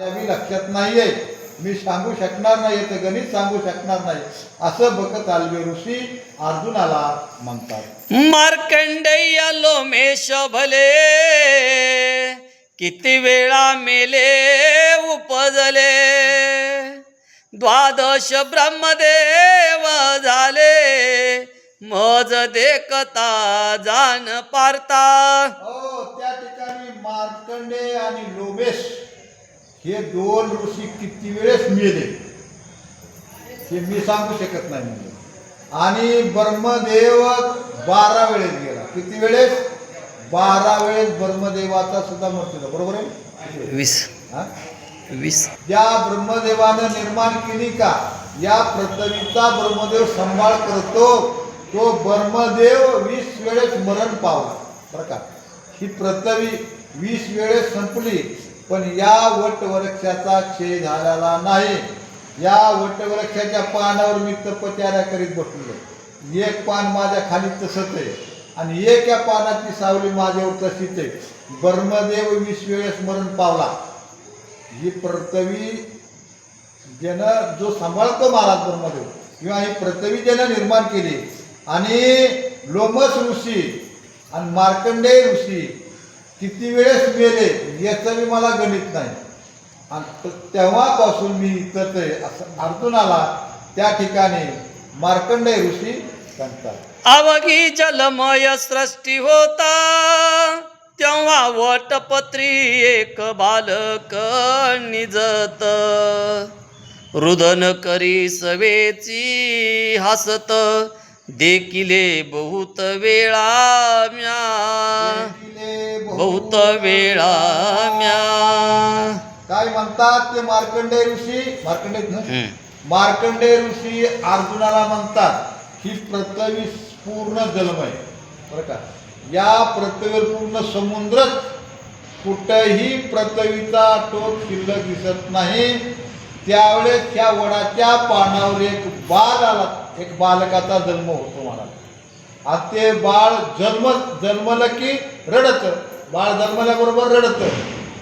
मी लक्षात नाहीये. मी सांगू शकणार नाही ते गणित सांगू शकणार नाही. असं बघत आलवे ऋषी अर्जुनाला म्हणतात. मार्कंडेय लोमेश भले किती वेळा मेले उपजले. द्वादश ब्रह्मदेव झाले मज देखता जान पारता. हो त्या ठिकाणी मार्कंडे आणि लोमेश हे दोन ऋषी किती वेळेस मेले? हे मी सांगू शकत नाही म्हणजे. आणि ब्रह्मदेव बारा वेळेस गेला. किती वेळेस? बारा वेळेस ब्रह्मदेवाचा सुद्धा मृत्यू झाला. बरोबर आहे? वीस. हा? वीस. ज्या ब्रह्मदेवानं निर्माण केली का या पृथ्वीचा ब्रह्मदेव सांभाळ करतो तो ब्रह्मदेव वीस वेळेस मरण पावला. बरं का? ही पृथ्वी वीस वेळेस संपली. पण या वटवृक्षाचा क्षय झालेला नाही. या वटवृक्षाच्या पानावर मी तपचाऱ्या करीत बसलो. एक पान माझ्या खाली तसंच आहे आणि एक या पानाची सावली माझ्यावर तशीच आहे. ब्रह्मदेव वीस वेळेस मरण पावला. ही पृथ्वी ज्यानं जो सांभाळतो महाराज ब्रह्मदेव किंवा ही पृथ्वी ज्यानं निर्माण केली. आणि लोमस ऋषी आणि मार्कंडेय ऋषी किती वेळेस मेले याचं मी मला गणित नाही. आणि तेव्हापासून मी इथंच आहे असं अर्जुनाला त्या ठिकाणी मार्कंडेय ऋषी सांगतात. अवघी जलमय सृष्टी होता तेव्हा वटपत्री एक बालक निजत. रुदन करी सवेची हसत देखिले बहुत वेळा म्या. बहुत वेळा म्या. काय म्हणतात ते मार्कंडेय ऋषी? मार्कंडेय ना? हम्म. मार्कंडेय ऋषी अर्जुनाला म्हणतात ही पृथ्वी पूर्ण जलमय बरं का? या पृथ्वीवर पूर्ण समुद्रच कुठंही पृथ्वीचा टोक शिल्लक दिसत नाही. त्यावेळेस त्या वडाच्या पानावर एक बाल आला. एक बालकाचा जन्म होतो मला आणि ते बाळ जन्म जन्मलं की रडत. बाळ जन्मल्याबरोबर रडत.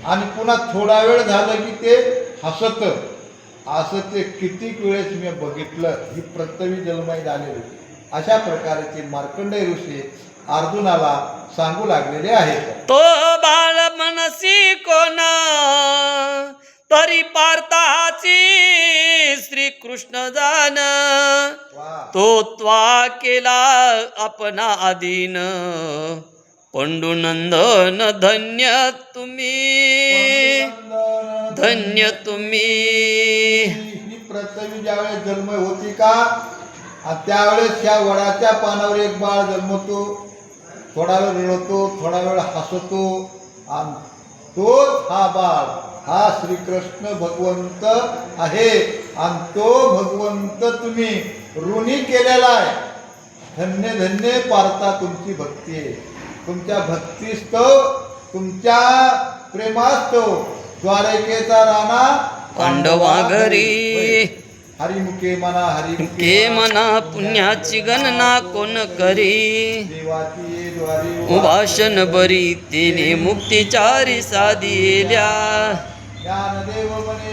आणि पुन्हा थोडा वेळ झालं की ते हसत. असं ते कितीक वेळेस मी बघितलं ही पृथ्वी जन्मय झालेली. अशा प्रकारे ते मार्कंडेय ऋषी अर्जुनाला सांगू लागलेले आहेत. तो बाळ मनसी कोण? तरी पार्थाची श्रीकृष्ण जाण वा. तो त्वा केला आपणा आधीन पंडुनंदन धन्य तुम्ही. धन्य तुम्ही. ही पृथ्वी ज्यावेळेस जन्म होती का त्यावेळेस त्या वडाच्या पानावर एक बाळ जन्मतो. थोडा वेळ रडतो थोडा वेळ हसतो आणि तोच हा बाळ हा श्रीकृष्ण भगवंत आहे. आणि तो भगवंत तुम्ही ऋणी केलेला आहे. धन्य धन्य पारता तुमची भक्ती आहे. तुमच्या भक्तीस्तव तुमच्या प्रेमास्तव द्वारकेचा राणा पांडवा घरी. हरिमुखे मना हरिमुखे के मना. पुण्याची गणना कोण करी? देवाची ये द्वारी. उभाषण बरी तिने मुक्तीचारी साधिल्या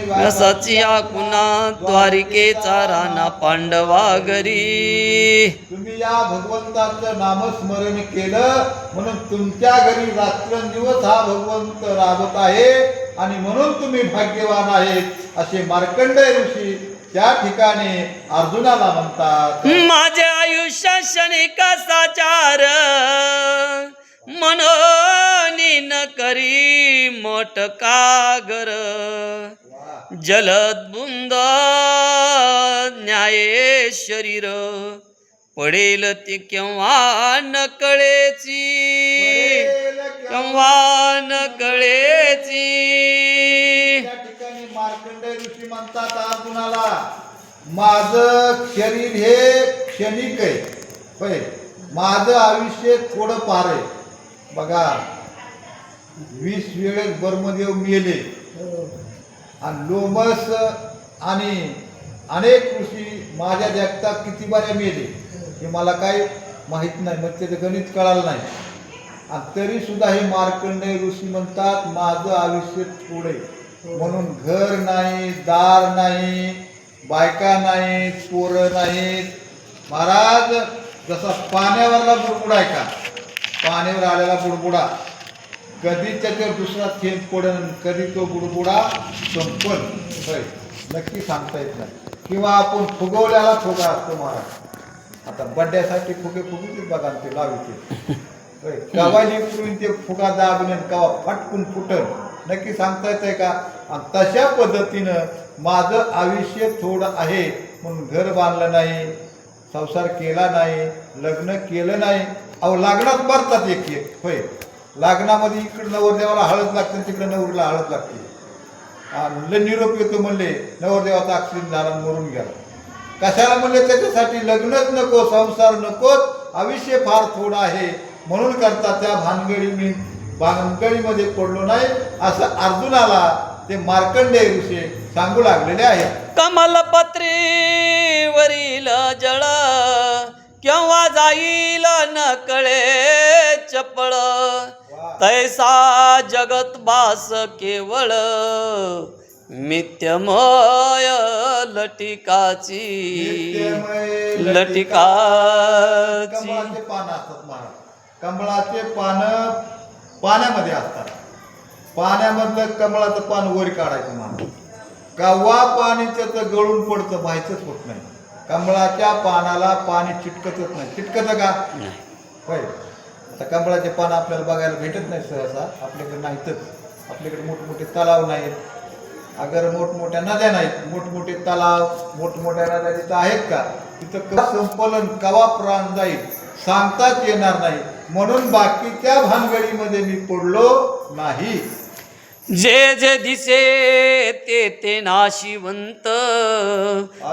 व्यासाची आकुना द्वारिकेचा राणा पांडवा घरी. तुम्ही या भगवंताचं नामस्मरण केलं म्हणून तुमच्या घरी रात्रंदिवस हा भगवंत राबत आहे आणि म्हणून तुम्ही भाग्यवान आहेत असे मार्कंडेय ऋषी त्या ठिकाणी अर्जुनाला म्हणतात. माझे आयुष्य साचार मनोनी न करी मोठ कागर. जलद बुंद न्याये शरीर. पडेल ती केव्हा न कळेची केव्हा न कळेची ऋषी म्हणतात अर्जुनाला माझं शरीर हे क्षणिक आहे. होय. माझं आयुष्य थोडं पार आहे. बघा. वीस वेळेस ब्रह्मदेव मेले. आणि लोमस आणि अनेक ऋषी माझ्या जगतात किती बाऱ्या मेले हे मला काही माहीत नाही मग त्याचं गणित कळालं नाही. आणि तरी सुद्धा हे मार्कंडेय ऋषी म्हणतात माझं आयुष्य थोडे. म्हणून घर नाही दार नाही बायका नाहीत पोरं नाहीत. महाराज जसा पाण्यावरला बुडबुडा आहे का? पाण्यावर आलेला बुडबुडा. कधी त्याच्यावर दुसरा थेंब पडन कधी तो बुडबुडा संपन. होय नक्की सांगता येत नाही. किंवा आपण फुगवल्याला फुगा असतो महाराज. आता बड्ड्यासाठी फुगे फुगवतील बघा ते लावते होय कवा निपटून ते फुगा दाबून कवा फटकून फुटन. नक्की सांगता येतंय का? आणि तशा पद्धतीनं माझं आयुष्य थोडं आहे म्हणून घर बांधलं नाही संसार केला नाही लग्न केलं नाही. अहो लग्नात मरतात एक एक होय. लग्नामध्ये इकडं नवरदेवाला हळद लागते तिकडं नवरीला हळद लागते. आणि निरोप येतो म्हणले नवरदेवाचा अक्षरी झाला मरून गेला. कशाला म्हणले त्याच्यासाठी लग्नच नको संसार नकोच आयुष्य फार थोडं आहे. म्हणून करता त्या भानगडी मी भानगडीमध्ये पडलो नाही. असं अर्जुनाला ते मार्कंडे ऋषी सांगू लागलेले आहेत. कमलपत्रीवरील जळा केव्हा जाईल न कळे चपळ? तैसा जगत बास केवळ मिथ्यमय लटिकाची लटिकाची. कमळाचे पानं असतात महाराज. कमळाचे पानं पाण्यामध्ये असतात. पाण्यामधलं कमळाचं पान वर काढायचं महाराज. कव्हा पाणी त्याचं गळून पडतं माहीतच होत नाही. कमळाच्या पानाला पाणी चिटकतच नाही. चिटकतं का? नाही. होय. आता कमळाचे पान आपल्याला बघायला भेटत नाही सहसा. आपल्याकडे नाहीतच. आपल्याकडे मोठमोठे तलाव नाहीत. अगर मोठमोठ्या नद्या नाहीत मोठमोठे तलाव मोठमोठ्या नद्या तिथं आहेत का? तिथं कवा संपलन कवा प्राण जाईल सांगताच येणार नाही. म्हणून बाकीच्या भानगडीमध्ये मी पडलो नाही. जे जे दिसे ते ते नाशिवंत.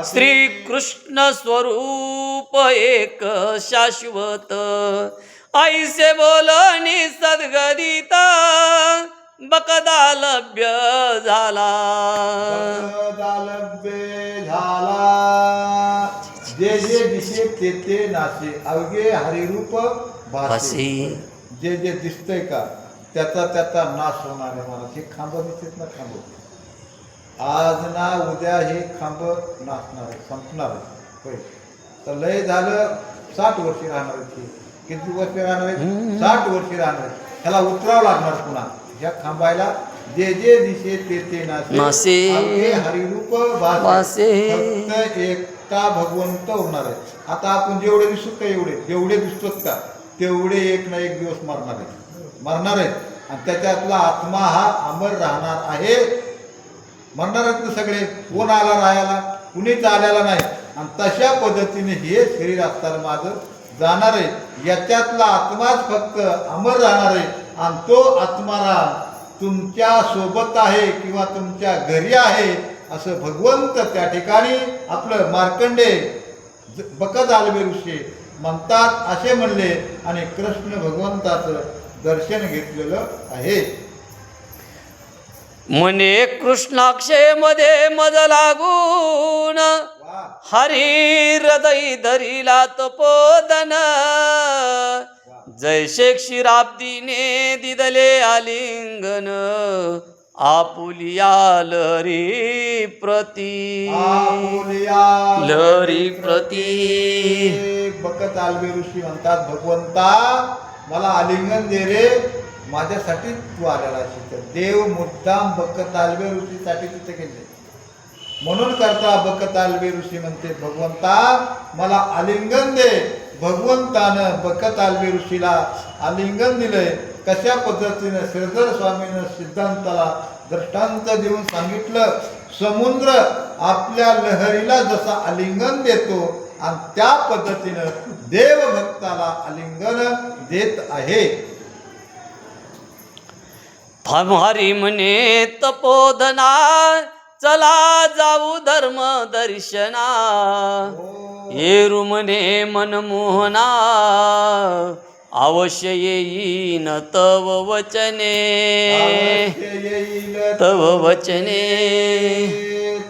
श्री कृष्ण स्वरूप एक शाश्वत. ऐसे बोलणी सद्गदित बकदा लभ्य झाला. जे जे दिसे ते ते नाचे. अवघे हरिरूप भासे. जे जे दिसतंय का? त्याचा त्याचा नाश होणार आहे मला. हे खांब दिसत ना खांब आज ना उद्या हे खांब नाचणार आहे संपणार आहे. होय. तर लय झालं साठ वर्षे राहणार आहे ते. किती वर्ष राहणार आहे साठ वर्षे राहणार आहे ह्याला उतरावं लागणार पुन्हा. ह्या खांबायला जे जे दिसे ते ते नाचे हरिरूप. फक्त एकटा भगवंत होणार आहे. आता आपण जेवढे दिसतो का एवढे? जेवढे दिसतोत का? तेवढे एक ना एक दिवस मरणार आहे मरणार आहेत. आणि त्याच्यातला आत्मा हा अमर राहणार आहे. मरणार आहेत ना सगळे? कोण आला राहायला? कुणीच आलेला नाही. आणि तशा पद्धतीने हे शरीर असताना माझं जाणार आहे. याच्यातला आत्माच फक्त अमर राहणार आहे. आणि तो आत्माराम तुमच्यासोबत आहे किंवा तुमच्या घरी आहे असं भगवंत त्या ठिकाणी आपलं मार्कंडे बकत आलबे ऋषी म्हणतात असे म्हणले. आणि कृष्ण भगवंताचं दर्शन घेतलेलं आहे. म्हणे कृष्णाक्षयमध्ये मज लागून हरी हृदय धरिला तपोदन. जैसे क्षीराब्दीने दिदले आलिंगन. आपुलिया लरी प्रती. आपुलिया लरी प्रती. बकत आलबे ऋषी म्हणतात भगवंता मला आलिंगन दे रे. माझ्यासाठी तू आलेला तिथं. देव मुद्दाम बक्क आलबे ऋषीसाठी तिथे गेले. म्हणून करता बक्क आलबे ऋषी म्हणते भगवंता मला आलिंगन दे. भगवंतानं बक्क आलबे ऋषीला आलिंगन दिलंय. कशा पद्धतीनं श्रीधर स्वामीनं सिद्धांताला दृष्टांत देऊन सांगितलं? समुद्र आपल्या लहरीला जसा आलिंगन देतो आणि त्या पद्धतीनं देवभक्ताला आलिंगन देत आहे. हमारी म्हणे तपोधना चला जाऊ धर्म दर्शना. येरू म्हणे मनमोहना अवश्य येईन तव वचने. तव वचने.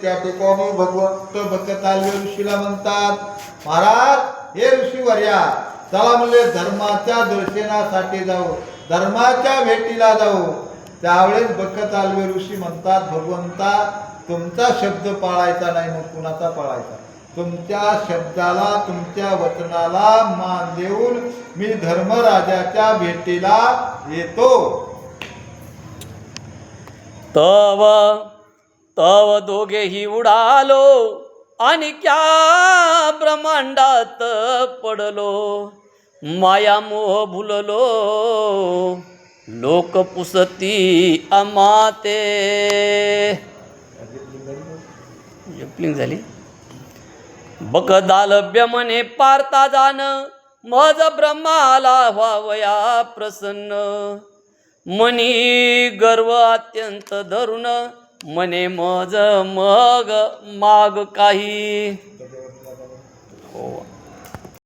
त्या ठिकाणी भगवंत भक्त आले ऋषीला म्हणतात महाराज हे ऋषी वर्या चला म्हणजे धर्माच्या दर्शनासाठी जाऊ. धर्माच्या भेटीला जाऊ. त्यावेळेस बक्कत आलवे ऋषी म्हणतात भगवंता तुमचा शब्द पाळायचा नाही मग कुणाचा पाळायचा? तुमच्या शब्दाला तुमच्या वचनाला मान देऊन मी धर्मराजाच्या भेटीला येतो. तव तव दोघेही उडालो आणि क्या ब्रह्मांडात पडलो. माया मोह भुललो लोक पुसती अमाते. जपलिंग झाली. बकदाल म्हणे पारता जाण मज ब्रह्माला व्हावया प्रसन्न. मनी गर्व अत्यंत धरून मने मज मग माग काही.